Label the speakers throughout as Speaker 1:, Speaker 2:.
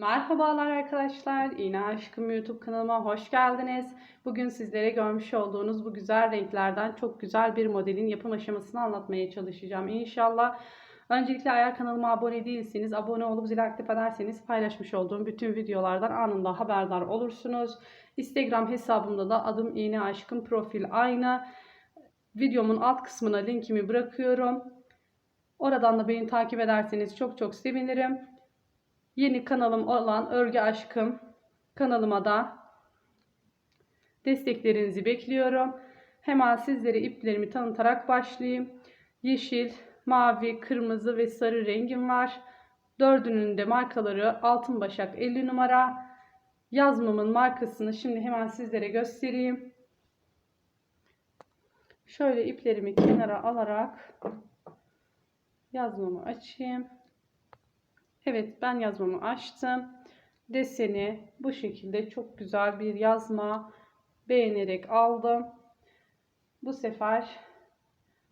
Speaker 1: Merhabalar arkadaşlar. İğne Aşkım YouTube kanalıma hoş geldiniz. Bugün sizlere görmüş olduğunuz bu güzel renklerden çok güzel bir modelin yapım aşamasını anlatmaya çalışacağım. İnşallah. Öncelikle eğer kanalıma abone değilseniz abone olup zil aktif ederseniz paylaşmış olduğum bütün videolardan anında haberdar olursunuz. Instagram hesabımda da adım İğne Aşkım profil aynı. Videomun alt kısmına linkimi bırakıyorum. Oradan da beni takip ederseniz çok çok sevinirim. Yeni kanalım olan Örgü Aşkım kanalıma da desteklerinizi bekliyorum. Hemen sizlere iplerimi tanıtarak başlayayım. Yeşil, mavi, kırmızı ve sarı rengim var. Dördünün de markaları Altın Başak 50 numara. Yazmamın markasını şimdi hemen sizlere göstereyim. Şöyle iplerimi kenara alarak yazmamı açayım. Evet ben yazmamı açtım. Deseni bu şekilde çok güzel bir yazma beğenerek aldım. Bu sefer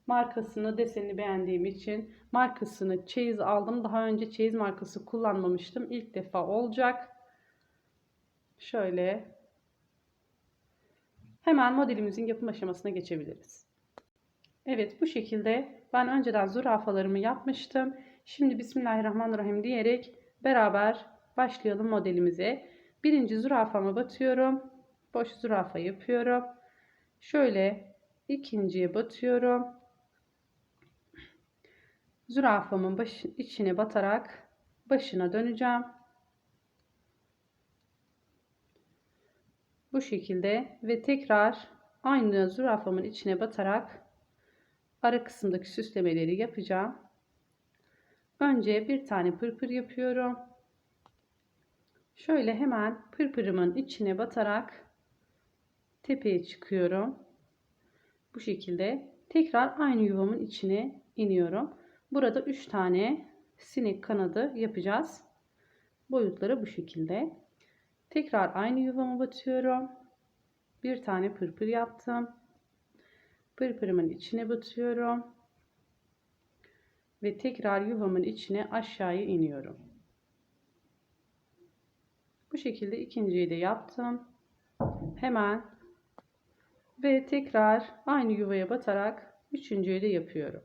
Speaker 1: markasını deseni beğendiğim için markasını çeyiz aldım. Daha önce çeyiz markası kullanmamıştım. İlk defa olacak. Şöyle hemen modelimizin yapım aşamasına geçebiliriz. Evet bu şekilde ben önceden zürafalarımı yapmıştım. Şimdi Bismillahirrahmanirrahim diyerek beraber başlayalım modelimize. Birinci zürafamı batıyorum. Boş zürafa yapıyorum. Şöyle ikinciye batıyorum. Zürafamın baş, içine batarak başına döneceğim. Bu şekilde ve tekrar aynı zürafamın içine batarak ara kısımdaki süslemeleri yapacağım. Önce bir tane pırpır yapıyorum. Şöyle hemen pırpırımın içine batarak tepeye çıkıyorum. Bu şekilde tekrar aynı yuvamın içine iniyorum. Burada 3 tane sinek kanadı yapacağız. Boyutları bu şekilde. Tekrar aynı yuvama batıyorum. Bir tane pırpır yaptım. Pırpırımın içine batıyorum ve tekrar yuvamın içine aşağıya iniyorum. Bu şekilde ikinciyi de yaptım. Hemen ve tekrar aynı yuvaya batarak üçüncüyü de yapıyorum.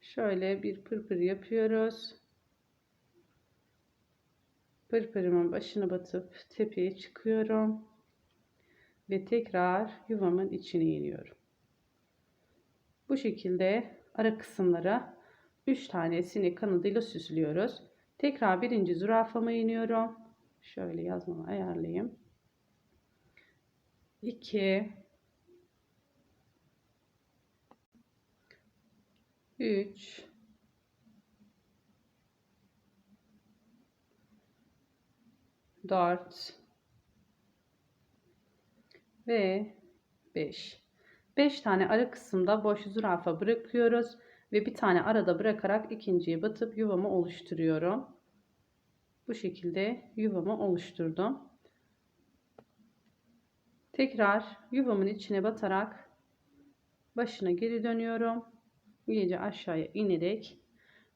Speaker 1: Şöyle bir pırpır yapıyoruz. Pırpırımın başına batıp tepeye çıkıyorum. Ve tekrar yuvamın içine iniyorum. Bu şekilde ara kısımlara 3 tanesini kanadıyla süslüyoruz. Tekrar birinci zürafama iniyorum. Şöyle yazmamı ayarlayayım. 2 3 4 ve 5 5 tane ara kısımda boş zürafa bırakıyoruz ve bir tane arada bırakarak ikinciye batıp yuvamı oluşturuyorum. Bu şekilde yuvamı oluşturdum. Tekrar yuvamın içine batarak başına geri dönüyorum. İyice aşağıya inerek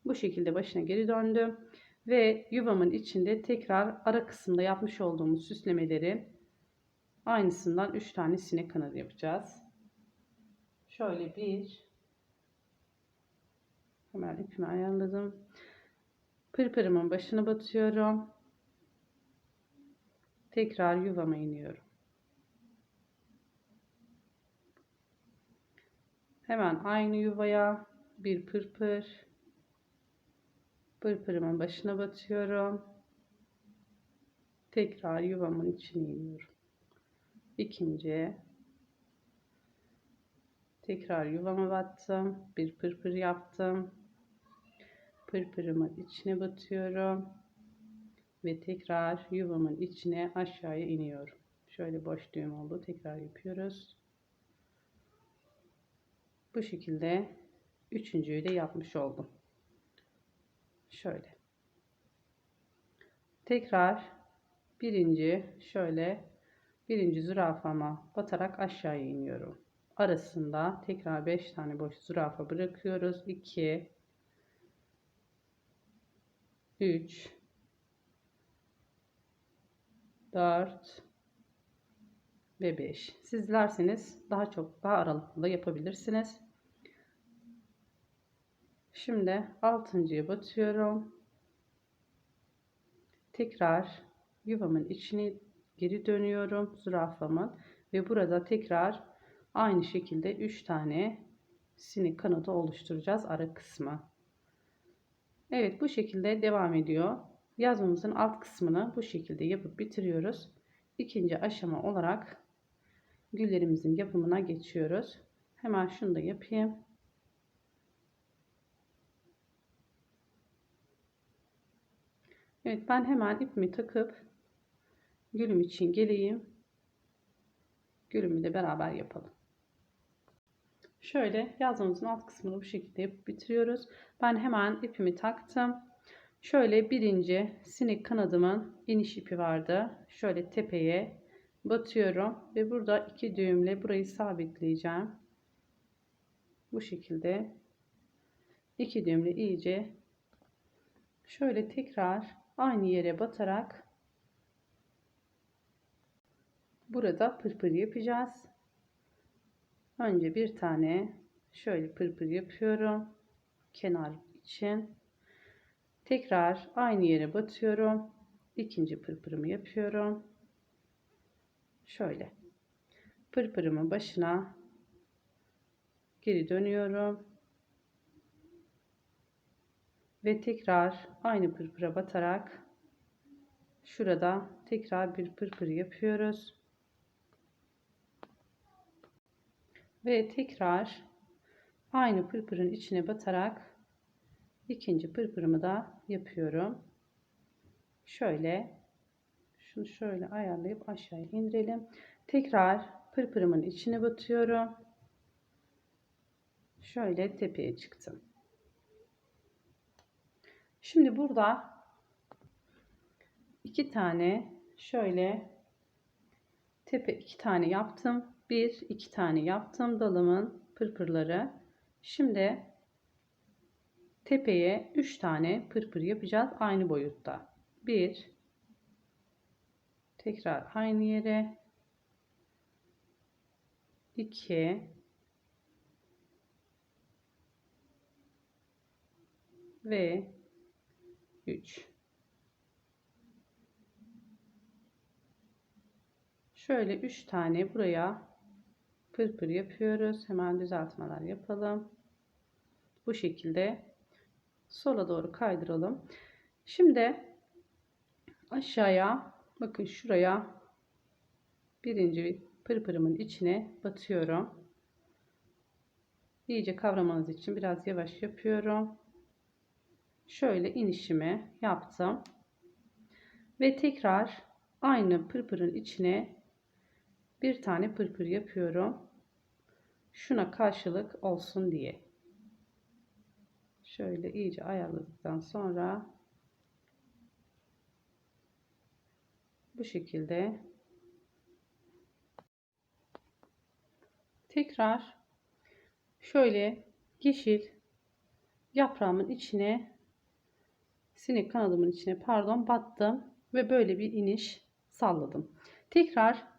Speaker 1: bu şekilde başına geri döndüm. Ve yuvamın içinde tekrar ara kısımda yapmış olduğumuz süslemeleri aynısından 3 tane sinek kanadı yapacağız. Şöyle bir Hemen ipimi ayarladım. Pırpırımın başına batıyorum. Tekrar yuvama iniyorum. Hemen aynı yuvaya bir pırpır. Pırpırımın başına batıyorum. Tekrar yuvamın içine iniyorum. İkinci. Tekrar yuvama battım. Bir pırpır yaptım pırpırımın içine batıyorum ve tekrar yuvamın içine aşağıya iniyorum. Şöyle boş düğüm oldu. Tekrar yapıyoruz. Bu şekilde üçüncüyü de yapmış oldum. Şöyle. Tekrar birinci şöyle birinci zürafama batarak aşağıya iniyorum. Arasında tekrar 5 tane boş zürafa bırakıyoruz. 2 3 4 ve 5. Siz dilerseniz daha çok daha aralıklı da yapabilirsiniz. Şimdi altıncıya batıyorum. Tekrar yuvamın içine geri dönüyorum zürafamın ve burada tekrar aynı şekilde 3 tane sinek kanadı oluşturacağız ara kısmı. Evet bu şekilde devam ediyor. Yazmamızın alt kısmını bu şekilde yapıp bitiriyoruz. İkinci aşama olarak güllerimizin yapımına geçiyoruz. Hemen şunu da yapayım. Evet ben hemen ipimi takıp gülüm için geleyim. Gülümü de beraber yapalım. Şöyle yazmamızın alt kısmını bu şekilde bitiriyoruz. Ben hemen ipimi taktım. Şöyle birinci sinek kanadımın iniş ipi vardı. Şöyle tepeye batıyorum ve burada iki düğümle burayı sabitleyeceğim. Bu şekilde iki düğümle iyice şöyle tekrar aynı yere batarak burada pırpır yapacağız. Önce bir tane şöyle pırpır yapıyorum. Kenar için. Tekrar aynı yere batıyorum. İkinci pırpırımı yapıyorum. Şöyle. Pırpırımın başına geri dönüyorum. Ve tekrar aynı pırpıra batarak şurada tekrar bir pırpır yapıyoruz. Ve tekrar aynı pırpırın içine batarak ikinci pırpırımı da yapıyorum. Şöyle şunu şöyle ayarlayıp aşağıya indirelim. Tekrar pırpırımın içine batıyorum. Şöyle tepeye çıktım. Şimdi burada iki tane şöyle tepe iki tane yaptım. Bir iki tane yaptım dalımın pırpırları. Şimdi tepeye üç tane pırpır yapacağız aynı boyutta. Bir tekrar aynı yere 2 ve 3 şöyle 3 tane buraya pırpır yapıyoruz. Hemen düzeltmeler yapalım. Bu şekilde sola doğru kaydıralım. Şimdi aşağıya bakın şuraya birinci pırpırımın içine batıyorum. İyice kavramanız için biraz yavaş yapıyorum. Şöyle inişimi yaptım. Ve tekrar aynı pırpırın içine bir tane pırpır yapıyorum. Şuna karşılık olsun diye. Şöyle iyice ayarladıktan sonra bu şekilde tekrar şöyle yeşil yaprağımın içine sinek kanadımın içine pardon battım ve böyle bir iniş salladım. Tekrar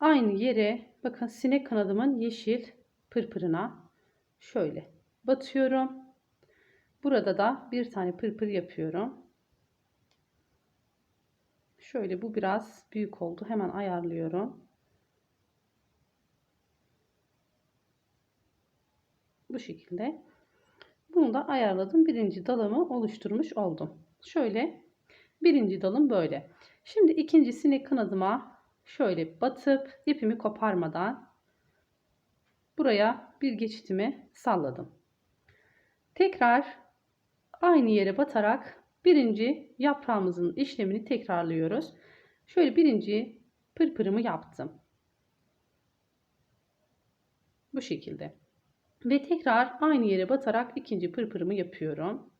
Speaker 1: aynı yere bakın sinek kanadımın yeşil pırpırına şöyle batıyorum. Burada da bir tane pırpır yapıyorum. Şöyle bu biraz büyük oldu. Hemen ayarlıyorum. Bu şekilde. Bunu da ayarladım. Birinci dalımı oluşturmuş oldum. Şöyle birinci dalım böyle. Şimdi ikinci sinek kanadıma şöyle batıp ipimi koparmadan buraya bir geçitimi salladım. Tekrar aynı yere batarak birinci yaprağımızın işlemini tekrarlıyoruz. Şöyle birinci pırpırımı yaptım. Bu şekilde. Ve tekrar aynı yere batarak ikinci pırpırımı yapıyorum.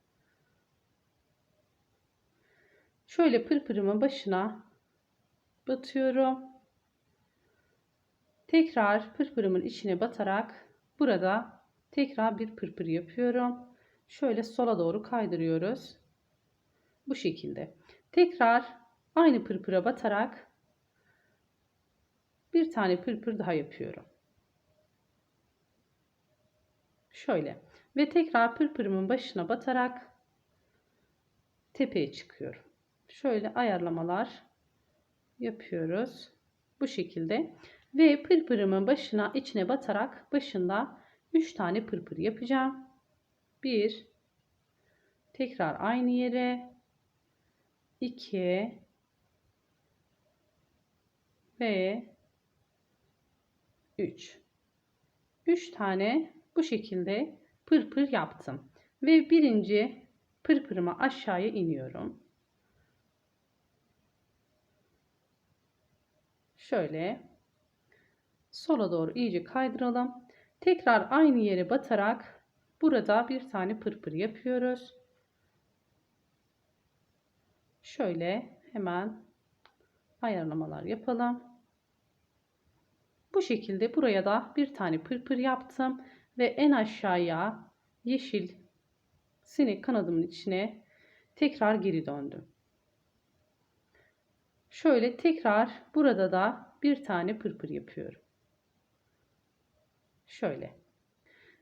Speaker 1: Şöyle pırpırımın başına batıyorum. Tekrar pırpırımın içine batarak burada tekrar bir pırpır yapıyorum. Şöyle sola doğru kaydırıyoruz. Bu şekilde. Tekrar aynı pırpıra batarak bir tane pırpır daha yapıyorum. Şöyle ve tekrar pırpırımın başına batarak tepeye çıkıyorum. Şöyle ayarlamalar yapıyoruz. Bu şekilde. Ve pırpırımın başına içine batarak başında 3 tane pırpır yapacağım. 1 tekrar aynı yere. 2 ve 3 3 tane bu şekilde pırpır yaptım. Ve birinci pırpırıma aşağıya iniyorum şöyle. Sola doğru iyice kaydıralım. Tekrar aynı yere batarak burada bir tane pırpır yapıyoruz. Şöyle hemen ayarlamalar yapalım. Bu şekilde buraya da bir tane pırpır yaptım ve en aşağıya yeşil sinek kanadımın içine tekrar geri döndüm. Şöyle tekrar burada da bir tane pırpır yapıyorum. Şöyle.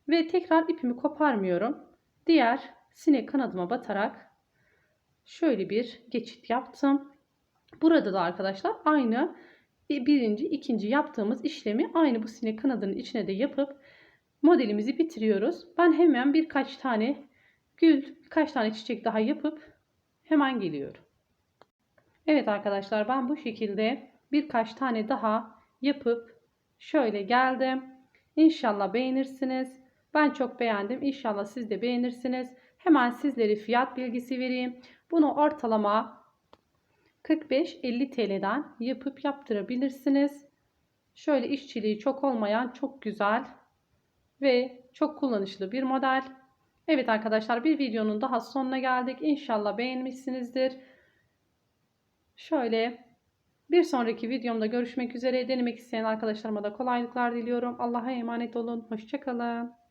Speaker 1: Ve tekrar ipimi koparmıyorum. Diğer sinek kanadıma batarak şöyle bir geçit yaptım. Burada da arkadaşlar aynı birinci, ikinci yaptığımız işlemi aynı bu sinek kanadının içine de yapıp modelimizi bitiriyoruz. Ben hemen birkaç tane gül, birkaç tane çiçek daha yapıp hemen geliyorum. Evet arkadaşlar ben bu şekilde birkaç tane daha yapıp şöyle geldim. İnşallah beğenirsiniz. Ben çok beğendim. İnşallah siz de beğenirsiniz. Hemen sizlere fiyat bilgisi vereyim. Bunu ortalama 45-50 TL'den yapıp yaptırabilirsiniz. Şöyle işçiliği çok olmayan çok güzel ve çok kullanışlı bir model. Evet arkadaşlar bir videonun daha sonuna geldik. İnşallah beğenmişsinizdir. Şöyle bir sonraki videomda görüşmek üzere. Denemek isteyen arkadaşlarıma da kolaylıklar diliyorum. Allah'a emanet olun. Hoşçakalın.